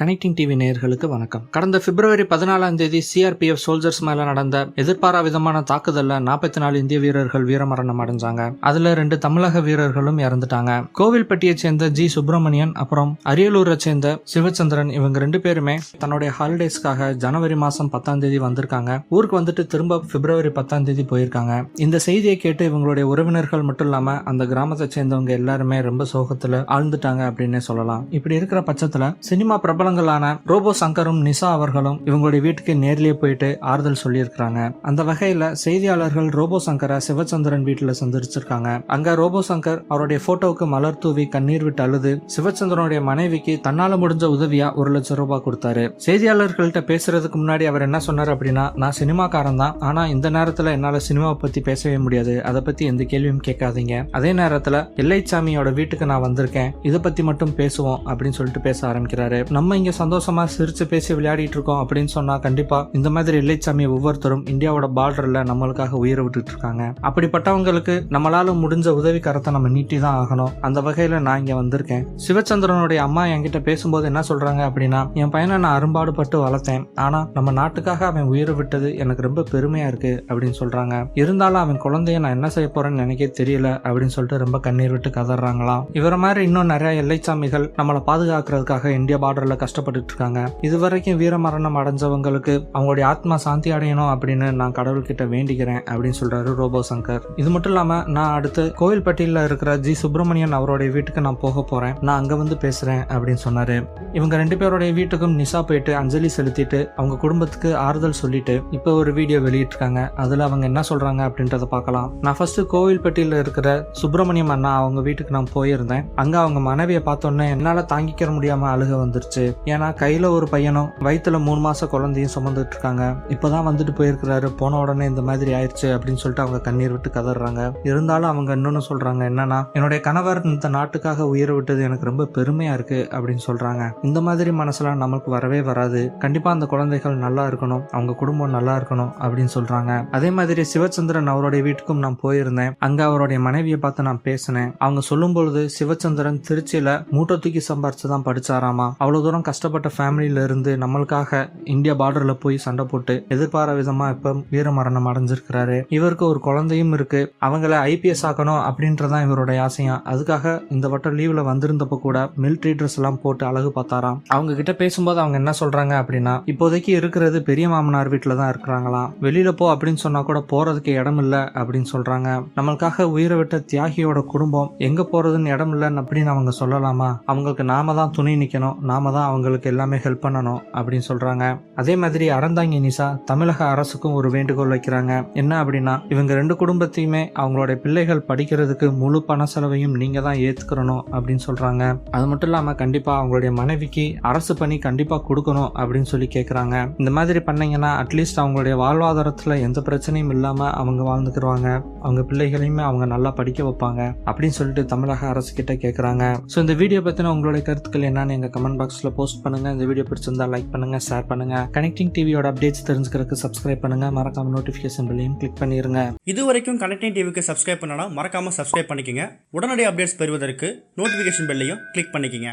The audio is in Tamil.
கனெக்டிங் டிவி நேயர்களுக்கு வணக்கம். கடந்த பிப்ரவரி பதினாலாம் தேதி சிஆர்பிஎஃப் சோல்ஜர்ஸ் மேல நடந்த எதிர்பாரா விதமான தாக்குதல்ல நாற்பத்தி நாலு இந்திய வீரர்கள் வீரமரணம் அடைஞ்சாங்க. அதுல ரெண்டு தமிழக வீரர்களும் இறந்துட்டாங்க. கோவில்பட்டியை சேர்ந்த ஜி சுப்பிரமணியன் அப்புறம் அரியலூரை சேர்ந்த சிவச்சந்திரன் இவங்க ரெண்டு பேருமே தன்னுடைய ஹாலிடேஸ்க்காக ஜனவரி மாசம் பத்தாம் தேதி வந்திருக்காங்க. ஊருக்கு வந்துட்டு திரும்ப பிப்ரவரி பத்தாம் தேதி போயிருக்காங்க. இந்த செய்தியை கேட்டு இவங்களுடைய உறவினர்கள் மட்டும் இல்லாம அந்த கிராமத்தை சேர்ந்தவங்க எல்லாருமே ரொம்ப சோகத்துல ஆழ்ந்துட்டாங்க அப்படின்னே சொல்லலாம். இப்படி இருக்கிற பட்சத்துல சினிமா பிரபலங்களான ரோபோ சங்கரும் நிசா அவர்களும் இவங்களுடைய வீட்டுக்கு நேர்லயே போயிட்டு ஆறுதல் சொல்லியிருக்கிறாங்க. அந்த வகையில செய்தியாளர்கள் ரோபோ சங்கரை சிவச்சந்திரன் வீட்டுல சந்திச்சிருக்காங்க. அங்க ரோபோ சங்கர் அவருடைய போட்டோவுக்கு மலர் தூவி கண்ணீர் விட்டு அழுது சிவச்சந்திரனுடைய மனைவிக்கு தன்னால முடிஞ்ச உதவியா ஒரு லட்சம் ரூபாய் கொடுத்தாரு. செய்தியாளர்கள்ட்ட பேசுறதுக்கு முன்னாடி அவர் என்ன சொன்னார் அப்படின்னா நான் சினிமாக்காரன் தான். ஆனா இந்த நேரத்துல என்னால சினிமாவை பத்தி பேசவே முடியாது. அதை பத்தி எந்த கேள்வியும் கேட்காதீங்க. அதே நேரத்துல எல்லைச்சாமியோட வீட்டுக்கு நான் வந்திருக்கேன். இதை பத்தி மட்டும் பேசுவோம் அப்படின்னு சொல்லிட்டு பேச ஆரம்பிக்கிறாரு. நம்ம இங்கே சந்தோஷமாக சிரித்து பேசி விளையாடிட்டு இருக்கோம் அப்படின்னு சொன்னால் கண்டிப்பாக இந்த மாதிரி எல்லைச்சாமி ஒவ்வொருத்தரும் இந்தியாவோட பார்டரில் நம்மளுக்காக உயிரை விட்டுட்டு இருக்காங்க அப்படிப்பட்டவங்களுக்கு நம்மளால முடிஞ்ச உதவி கரத்தை நம்ம நீட்டி தான் ஆகணும். அந்த வகையில் நான் இங்கே வந்திருக்கேன். சிவச்சந்திரனுடைய அம்மா என்கிட்ட பேசும்போது என்ன சொல்கிறாங்க அப்படின்னா என் பையனை நான் அரும்பாடுபட்டு வளர்த்தேன். ஆனால் நம்ம நாட்டுக்காக அவன் உயிரை விட்டது எனக்கு ரொம்ப பெருமையாக இருக்குது அப்படின்னு சொல்கிறாங்க இருந்தாலும் அவன் குழந்தைய நான் என்ன செய்ய போகிறேன்னு எனக்கே தெரியல அப்படின்னு சொல்லிட்டு ரொம்ப கண்ணீர் விட்டு கதறாங்களாம். இவரை மாதிரி இன்னும் நிறைய எல்லைச்சாமிகள் நம்மளை பாதுகாக்கிறதுக்காக இந்தியா பார்டரில் கஷ்டப்பட்டுட்டு இருக்காங்க இதுவரைக்கும் வீரமரணம் அடைஞ்சவங்களுக்கு அவங்களுடைய ஆத்மா சாந்தி அடையணும் அப்படின்னு நான் கடவுள்கிட்ட வேண்டிக்கிறேன் அப்படின்னு சொல்றாரு ரோபோ சங்கர். இது மட்டும் இல்லாம நான் அடுத்து கோவில்பட்டியில் இருக்கிற ஜி சுப்பிரமணியன் அவருடைய வீட்டுக்கு நான் போக போறேன். நான் அங்க வந்து பேசுறேன் அப்படின்னு சொன்னாரு. இவங்க ரெண்டு பேருடைய வீட்டுக்கும் நிசா போயிட்டு அஞ்சலி செலுத்திட்டு அவங்க குடும்பத்துக்கு ஆறுதல் சொல்லிட்டு இப்போ ஒரு வீடியோ வெளியிட்டிருக்காங்க. அதுல அவங்க என்ன சொல்றாங்க அப்படின்றத பார்க்கலாம். நான் ஃபர்ஸ்ட் கோவில்பட்டியில் இருக்கிற சுப்பிரமணியம் அண்ணா அவங்க வீட்டுக்கு நான் போயிருந்தேன். அங்க அவங்க மனைவியை பார்த்தோன்னே என்னால தாங்கிக்க முடியாம அழுக வந்துருச்சு. ஏன்னா கையில் ஒரு பையனும் வயிற்றுல மூணு மாத குழந்தையும் சுமந்துட்டு இருக்காங்க இப்பதான் வந்துட்டு போயிருக்கிறாரு. போன உடனே இந்த மாதிரி ஆயிடுச்சு அப்படின்னு சொல்லிட்டு அவங்க கண்ணீர் விட்டு கதறாங்க. இருந்தாலும் அவங்க இன்னொன்று சொல்கிறாங்க என்னன்னா என்னுடைய கணவர் இந்த நாட்டுக்காக உயிரை விட்டது எனக்கு ரொம்ப பெருமையாக இருக்குது அப்படின்னு சொல்கிறாங்க இந்த மாதிரி மனசுலாம் நமக்கு வரவே வராது. கண்டிப்பாக அந்த குழந்தைகள் நல்லா இருக்கணும். அவங்க குடும்பம் நல்லா இருக்கணும் அப்படின்னு சொல்கிறாங்க அதே மாதிரி சிவச்சந்திரன் அவருடைய வீட்டுக்கும் நான் போயிருந்தேன். அங்கே அவருடைய மனைவியை பார்த்து நான் பேசினேன். அவங்க சொல்லும் பொழுது சிவச்சந்திரன் திருச்சியில் மூட்டை தூக்கி சம்பாரிச்சு தான் படிச்சாராமா? அவ்வளோ தூரம் கஷ்டப்பட்ட ஃபேமிலியில இருந்து நம்மளுக்காக இந்தியா பார்டர்ல போய் சண்டை போட்டு எதிர்பாரா விதமா இப்ப வீரமரணம் அடைஞ்சிருக்கிறாரு. இவருக்கு ஒரு குழந்தையும் இருக்கு. அவங்கள ஐபிஎஸ் ஆக்கணும் அப்படின்றதான் இவருடைய ஆசையா? அதுக்காக இந்த வட்டம் லீவ்ல வந்திருந்தப்ப கூட மிலிட்ரி ட்ரெஸ் எல்லாம் போட்டு அழகு பார்த்தாராம். அவங்க கிட்ட பேசும்போது அவங்க என்ன சொல்றாங்க அப்படின்னா இப்போதைக்கு இருக்கிறது பெரிய மாமனார் வீட்டில் தான் இருக்கிறாங்களாம் வெளியில போ அப்படின்னு சொன்னா கூட போறதுக்கு இடம் இல்ல அப்படின்னு சொல்றாங்க. நம்மளுக்காக உயிரை விட்ட தியாகியோட குடும்பம் எங்க போறதுன்னு இடம் இல்லைன்னு அப்படின்னு அவங்க சொல்லலாமா? அவங்களுக்கு நாம தான் துணை நிக்கணும். நாம தான் அவங்களுக்கு எல்லாமே ஹெல்ப் பண்ணணும் அப்படின்னு சொல்றாங்க. அதே மாதிரி அறந்தாங்கி நிசா தமிழக அரசுக்கும் ஒரு வேண்டுகோள் வைக்கிறாங்க. என்ன அப்படின்னா இவங்க ரெண்டு குடும்பத்தையுமே அவங்களுடைய பிள்ளைகள் படிக்கிறதுக்கு முழு பண செலவையும் நீங்க தான் ஏத்துக்கிறணும் அப்படின்னு சொல்றாங்க. அது மட்டும் இல்லாம கண்டிப்பா அவங்களுடைய மனைவிக்கு அரசு பணி கண்டிப்பா கொடுக்கணும் அப்படின்னு சொல்லி கேட்குறாங்க இந்த மாதிரி பண்ணீங்கன்னா அட்லீஸ்ட் அவங்களுடைய வாழ்வாதாரத்துல எந்த பிரச்சனையும் இல்லாம அவங்க வாழ்ந்துக்கிருவாங்க. அவங்க பிள்ளைகளையுமே அவங்க நல்லா படிக்க வைப்பாங்க அப்படின்னு சொல்லிட்டு தமிழக அரசு கிட்ட கேக்குறாங்க. ஸோ இந்த வீடியோ பத்தின உங்களுடைய கருத்துக்கள் என்னன்னு எங்க கமெண்ட் பாக்ஸ்ல போஸ்ட் பண்ணுங்க. இந்த வீடியோ பிடிச்சிருந்தா லைக் பண்ணுங்க ஷேர் பண்ணுங்க. கனெக்டிங் டிவியோட அப்டேட்ஸ் தெரிஞ்சுக்கிறதுக்கு சப்ஸ்கிரைப் பண்ணுங்கள் மறக்காம நோட்டிஃபிகேஷன் பில்லையும் கிளிக் பண்ணிடுங்க இது வரைக்கும் கனெக்டிங் டிவிக்கு சப்ஸ்கிரைப் பண்ணனா மறக்காம சப்ஸ்கிரைப் பண்ணிக்கங்க. உடனடி அப்டேட்ஸ் பெறுவதற்கு நோட்டிஃபிகேஷன் பெல்லையும் கிளிக் பண்ணிக்கங்க.